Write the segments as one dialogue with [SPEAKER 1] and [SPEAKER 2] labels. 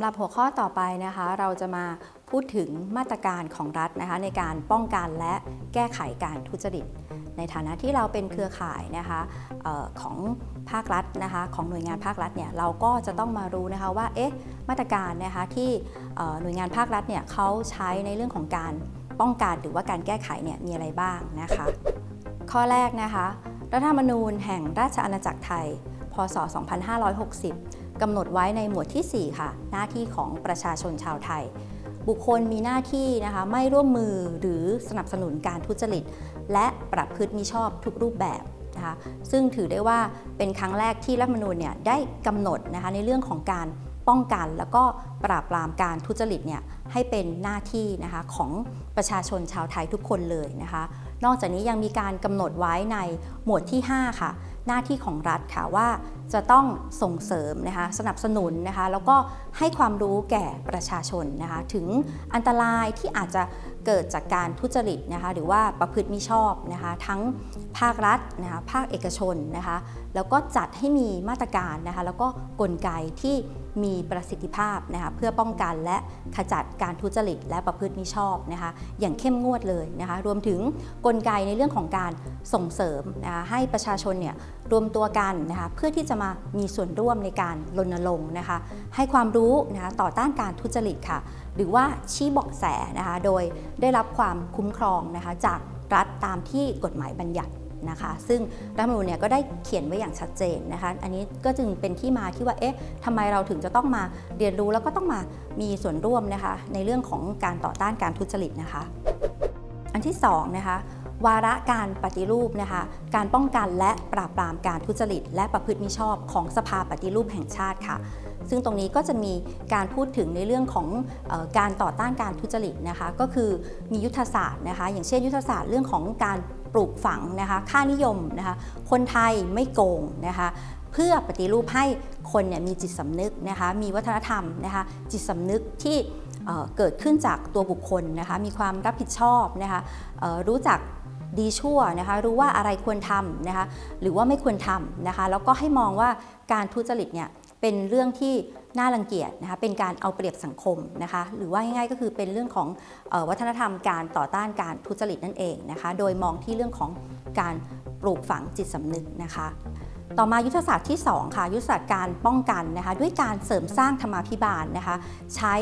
[SPEAKER 1] สำหรับหัวข้อต่อไปนะคะ เราจะมาพูดถึงมาตรการของรัฐนะคะ ในการป้องกันและแก้ไขการทุจริต ในฐานะที่เราเป็นเครือข่ายนะคะออของภาครัฐนะคะ ของหน่วยงานภาครัฐเนี่ยเราก็จะต้องมารู้นะคะว่าเอ๊ะมาตรการนะคะที่หน่วยงานภาครัฐเนี่ยเขาใช้ในเรื่องของการป้องกันหรือว่าการแก้ไขเนี่ยมีอะไรบ้างนะคะ ข้อแรกนะคะ รัฐธรรมนูญแห่งราชอาณาจักรไทย พศ 2560 กำหนดไว้ในหมวดที่ 4 ค่ะ หน้าที่ของประชาชนชาวไทย บุคคลมีหน้าที่นะคะไม่ร่วมมือหรือสนับสนุนการทุจริต และประพฤติมิชอบทุกรูปแบบนะคะซึ่งถือได้ว่าเป็นครั้งแรกที่รัฐมนูญเนี่ยได้กำหนดนะคะในเรื่องของการป้องกัน แล้วก็ปราบปรามการทุจริตเนี่ยให้เป็นหน้าที่นะคะของประชาชนชาวไทยทุกคนเลยนะคะ นอกจากนี้ยังมีการกำหนดไว้ในหมวดที่ 5 ค่ะ หน้าที่ของรัฐค่ะว่าจะต้องส่งเสริมนะคะสนับสนุนนะคะแล้วก็ให้ความรู้แก่ประชาชนนะคะถึงอันตรายที่อาจจะเกิดจากการทุจริตนะคะหรือว่าประพฤติมิชอบนะคะทั้งภาครัฐนะคะภาคเอกชนนะคะแล้วก็จัดให้มีมาตรการนะคะแล้วก็กลไกที่มีประสิทธิภาพนะคะเพื่อป้องกันและขจัดการทุจริต และประพฤติมิชอบนะคะอย่างเข้มงวดเลยนะคะรวมถึงกลไกในเรื่องของการส่งเสริมนะคะให้ประชาชนเนี่ย รวมตัวกันนะคะเพื่อที่จะมามีส่วนร่วมในการรณรงค์นะคะให้ความรู้นะคะต่อต้านการทุจริตค่ะ หรือว่าชี้เบาะแสนะคะโดยได้รับความคุ้มครองนะคะจากรัฐตามที่กฎหมายบัญญัตินะคะซึ่งรัฐมนูญเนี่ยก็ได้เขียนไว้อย่างชัดเจนนะคะอันนี้ก็จึงเป็นที่มาที่ว่าเอ๊ะทำไมเราถึงจะต้องมาเรียนรู้แล้วก็ต้องมามีส่วนร่วมนะคะในเรื่องของการต่อต้านการทุจริตนะคะ อันที่2นะคะ วาระการปฏิรูปนะคะการป้องกันและปราบปรามการทุจริต และประพฤติมิชอบของสภาปฏิรูปแห่งชาติค่ะ ซึ่งตรงนี้ก็จะมีการพูดถึงในเรื่องของออการต่อต้านการทุจริตนะคะก็คือมียุทธศาสตร์นะคะอย่างเช่นยุทธศาสตร์เรื่องของการปลูกฝังนะคะค่านิยมนะคะคนไทยไม่โกงนะคะเพื่อปฏิรูปให้คนเนี่ยมีจิตสำนึกนะคะมีวัฒนธรรมนะคะจิตสำนึกที่เกิดขึ้นจากตัวบุคคลนะคะมีความรับผิดชอบนะคะรู้จัก ดีชั่วนะคะรู้ว่าอะไรควรทำนะคะหรือว่าไม่ควรทำนะคะแล้วก็ให้มองว่าการทุจริตเนี่ย เป็นเรื่องที่น่ารังเกียจนะคะเป็นการเอาเปรียบสังคมนะคะหรือว่าง่ายๆก็คือเป็นเรื่องของออวัฒนธรรมการต่อต้านการทุจริตนั่นเองนะคะโดยมองที่เรื่องของการปลูกฝังจิตสำนึกนะคะ ต่อมายุทธศาสตร์ที่ 2 ค่ะ ยุทธศาสตร์การป้องกันนะคะด้วยการเสริมสร้างธรรมาภิบาลนะคะใช้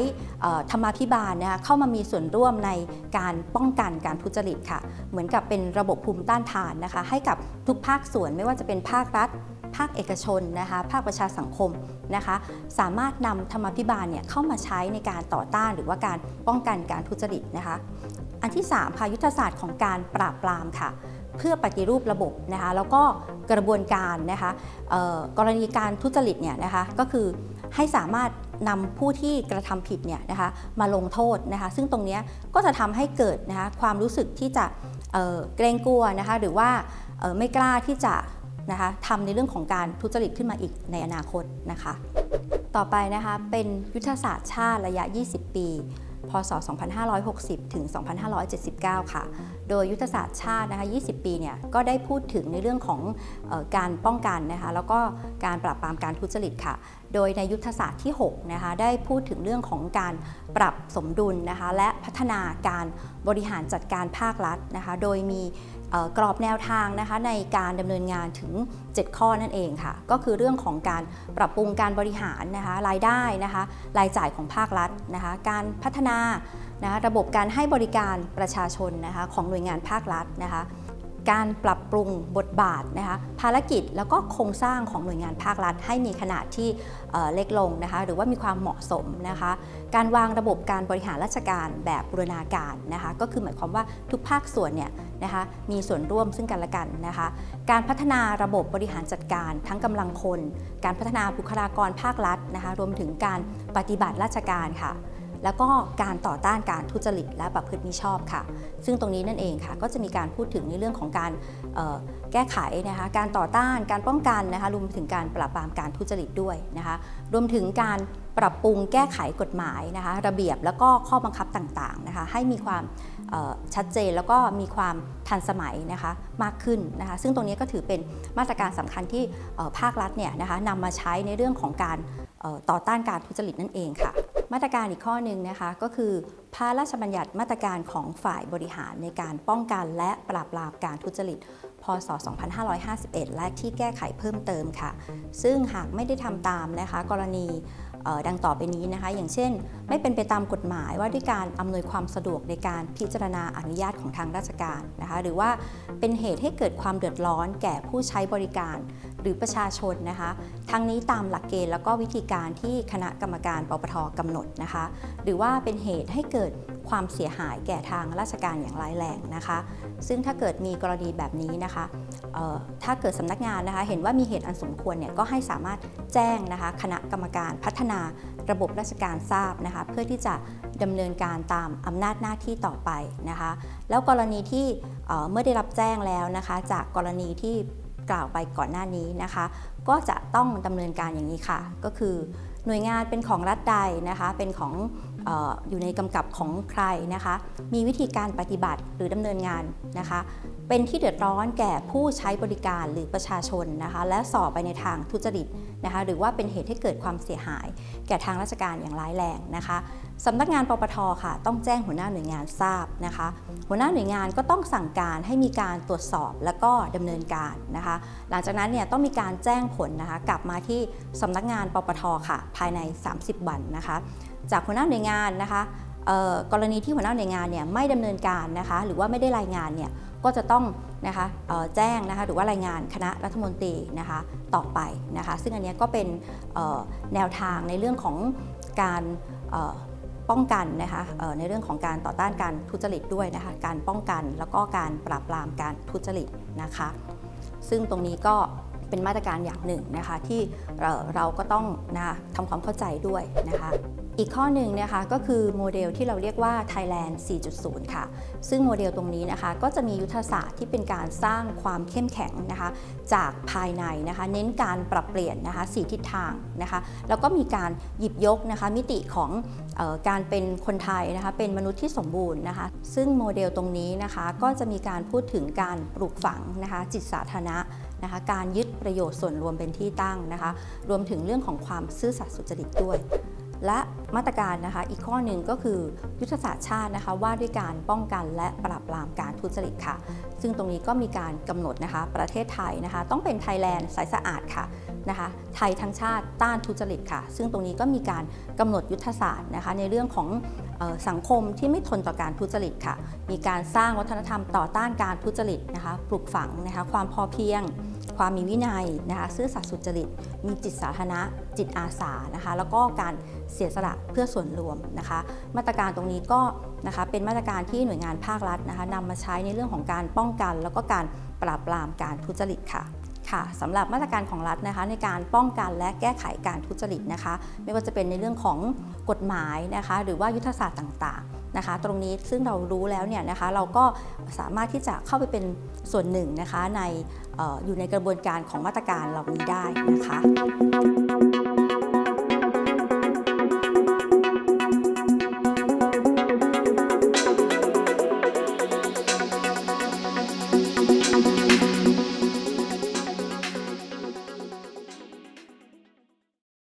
[SPEAKER 1] ธรรมาภิบาลนะคะเข้ามามีส่วนร่วมในการป้องกันการทุจริตค่ะ เหมือนกับเป็นระบบภูมิต้านทานนะคะให้กับทุกภาคส่วนไม่ว่าจะเป็นภาครัฐ ภาคเอกชนนะคะภาคประชาสังคมนะคะสามารถนำธรรมาภิบาลเนี่ยเข้ามาใช้ในการต่อต้านหรือว่าการป้องกันการทุจริตนะคะอันที่3ค่ะยุทธศาสตร์ของการปราบปรามค่ะเพื่อปฏิรูประบบนะคะแล้วก็กระบวนการนะคะกรณีการทุจริตเนี่ยนะคะก็คือให้สามารถนำผู้ที่กระทำผิดเนี่ยนะคะมาลงโทษนะคะซึ่งตรงนี้ก็จะทำให้เกิดนะคะความรู้สึกที่จะเเกรงกลัวนะคะหรือว่าไม่กล้าที่จะ นะคะทำในเรื่องของการทุจริตขึ้นมาอีกในอนาคตนะคะ ต่อไปนะคะเป็นยุทธศาสตร์ชาติระยะ 20 ปี พศ 2560 ถึง 2579 ค่ะ โดยยุทธศาสตร์ชาตินะคะ 20 ปีเนี่ยก็ได้พูดถึงในเรื่องของออการป้องกันนะคะแล้วก็การปราบปรามการทุจริตค่ะ โดยในยุทธศาสตร์ที่6นะคะได้พูดถึงเรื่องของการปรับสมดุลนะคะและพัฒนาการบริหารจัดการภาครัฐนะคะ โดยมี กรอบแนวทางนะคะในการดำเนินงานถึง 7 ข้อนั่นเองค่ะ ก็คือเรื่องของการปรับปรุงการบริหารนะคะรายได้นะคะรายจ่ายของภาครัฐนะคะการพัฒนานะะระบบการให้บริการประชาชนนะคะของหน่วยงานภาครัฐนะคะการปรับปรุงบทบาทนะคะภารกิจแล้วก็โครงสร้างของหน่วยงานภาครัฐ ให้มีขนาดที่เเล็กลงนะคะหรือว่ามีความเหมาะสมนะคะการวางระบบการบริหารราชการแบบบูรณาการนะคะก็คือหมายความว่าทุกภาคส่วนเนี่ย นะคะมีส่วนร่วมซึ่งกันและกันนะคะการพัฒนาระบบบริหารจัดการทั้งกำลังคน การพัฒนาบุคลากรภาครัฐนะคะรวมถึงการปฏิบัติราชการค่ะแล้วก็การต่อต้านการทุจริตและประพฤติมิชอบค่ะ ซึ่งตรงนี้นั่นเองค่ะ ก็จะมีการพูดถึงในเรื่องของการแก้ไขนะคะ การต่อต้าน การป้องกันนะคะ รวมถึงการปราบปรามการทุจริตด้วยนะคะ รวมถึงการปรับปรุงแก้ไขกฎหมายนะคะ ระเบียบแล้วก็ข้อบังคับต่างๆนะคะ ให้มีความ ชัดเจนแล้วก็มีความทันสมัยนะคะมากขึ้นนะคะซึ่งตรงนี้ก็ถือเป็นมาตรการสำคัญที่ภาครัฐเนี่ยนะคะนำมาใช้ในเรื่องของการต่อต้านการทุจริตนั่นเองค่ะ มาตรการอีกข้อหนึ่งนะคะก็คือพระราชบัญญัติมาตรการของฝ่ายบริหารในการป้องกันและปราบปรามการทุจริต พศ 2551 และที่แก้ไขเพิ่มเติมค่ะ ซึ่งหากไม่ได้ทำตามนะคะกรณี ดังต่อไปนี้นะคะ อย่างเช่น ไม่เป็นไปตามกฎหมายว่าด้วยการอำนวยความสะดวกในการพิจารณาอนุญาตของทางราชการนะคะ หรือว่าเป็นเหตุให้เกิดความเดือดร้อนแก่ผู้ใช้บริการ หรือประชาชนนะคะ ทั้งนี้ตามหลักเกณฑ์แล้วก็วิธีการที่คณะกรรมการปปทกำหนดนะคะ หรือว่าเป็นเหตุให้เกิดความเสียหายแก่ทางราชการอย่างร้ายแรงนะคะ ซึ่งถ้าเกิดมีกรณีแบบนี้นะคะ ถ้าเกิดสำนักงานนะคะ เห็นว่ามีเหตุอันสมควรเนี่ยก็ให้สามารถแจ้งนะคะคณะกรรมการพัฒนาระบบราชการทราบนะคะ เพื่อที่จะดำเนินการตามอำนาจหน้าที่ต่อไปนะคะ แล้วกรณีที่เเมื่อได้รับแจ้งแล้วนะคะ จากกรณีที่กล่าวไปก่อนหน้านี้นะคะ ก็จะต้องดำเนินการอย่างนี้ค่ะ ก็คือหน่วยงานเป็นของรัฐใดนะคะ เป็นของ อยู่ในกำกับของใครนะคะ มีวิธีการปฏิบัติหรือดำเนินงานนะคะ เป็นที่เดือดร้อนแก่ผู้ใช้บริการหรือประชาชนนะคะ และสอบไปในทางทุจริตนะคะ หรือว่าเป็นเหตุให้เกิดความเสียหาย แก่ทางราชการอย่างร้ายแรงนะคะสำนักงานปปทค่ะ ต้องแจ้งหัวหน้าหน่วยงานทราบนะคะ หัวหน้าหน่วยงานก็ต้องสั่งการให้มีการตรวจสอบและก็ดำเนินการนะคะ หลังจากนั้นเนี่ยต้องมีการแจ้งผลนะคะ กลับมาที่สำนักงานปปทค่ะ ภายใน 30 วันนะคะ จากหัวหน้าหน่วยงานนะคะกรณีที่หัวหน้าหน่วยงานเนี่ยไม่ดำเนินการนะคะหรือว่าไม่ได้รายงานเนี่ยก็จะต้องนะคะแจ้งนะคะหรือว่ารายงานคณะรัฐมนตรีนะคะต่อไปนะคะซึ่งอันนี้ก็เป็นแนวทางในเรื่องของการป้องกันนะคะในเรื่องของการต่อต้านการทุจริตด้วยนะคะการป้องกันแล้วก็การปราบปรามการทุจริตนะคะ ซึ่งตรงนี้ก็ เป็นมาตรการอย่างหนึ่งนะคะที่เราก็ต้องนะคะทำความเข้าใจด้วยนะคะอีกข้อหนึ่งนะคะก็คือโมเดลที่เราเรียกว่า Thailand 4.0 ค่ะ ซึ่งโมเดลตรงนี้นะคะก็จะมียุทธศาสตร์ที่เป็นการสร้างความเข้มแข็งนะคะจากภายในนะคะเน้นการปรับเปลี่ยนนะคะสีทิศทางนะคะแล้วก็มีการหยิบยกนะคะมิติของออการเป็นคนไทยนะคะเป็นมนุษย์ที่สมบูรณ์นะคะซึ่งโมเดลตรงนี้นะคะก็จะมีการพูดถึงการปลูกฝังนะคะจิตสาธารณะ นะคะการยึดประโยชน์ส่วนรวมเป็นที่ตั้งนะคะ รวมถึงเรื่องของความซื่อสัตย์สุจริตด้วย และมาตรการนะคะอีกข้อหนึ่งก็คือยุทธศาสตร์ชาตินะคะว่าด้วยการป้องกันและปราบปรามการทุจริตค่ะ ซึ่งตรงนี้ก็มีการกำหนดนะคะประเทศไทยนะคะ ต้องเป็นไทยแลนด์สายสะอาดค่ะนะคะไทยทั้งชาติต้านทุจริตค่ะ ซึ่งตรงนี้ก็มีการกำหนดยุทธศาสตร์นะคะในเรื่องของออสังคมที่ไม่ทนต่อการทุจริตค่ะ มีการสร้างวัฒนธรรมต่อต้านการทุจริตนะคะ ปลูกฝังนะคะความพอเพียง ความมีวินัยนะคะซื่อสัตย์สุจริต มีจิตสาธารณะ จิตอาสานะคะ แล้วก็การเสียสละเพื่อส่วนรวมนะคะ มาตรการตรงนี้ก็นะคะเป็นมาตรการที่หน่วยงานภาครัฐนะคะนำมาใช้ในเรื่องของการป้องกัน แล้วก็การปราบปรามการทุจริตค่ะค่ะสำหรับมาตรการของรัฐนะคะในการป้องกันและแก้ไขการทุจริตนะคะ ไม่ว่าจะเป็นในเรื่องของกฎหมายนะคะ หรือว่ายุทธศาสตร์ต่างๆ นะคะ ตรงนี้ซึ่งเรารู้แล้วเนี่ยนะคะเราก็สามารถที่จะเข้าไปเป็นส่วนหนึ่งนะคะในอออยู่ในกระบวนการของมาตรการเหล่านี้ได้นะคะ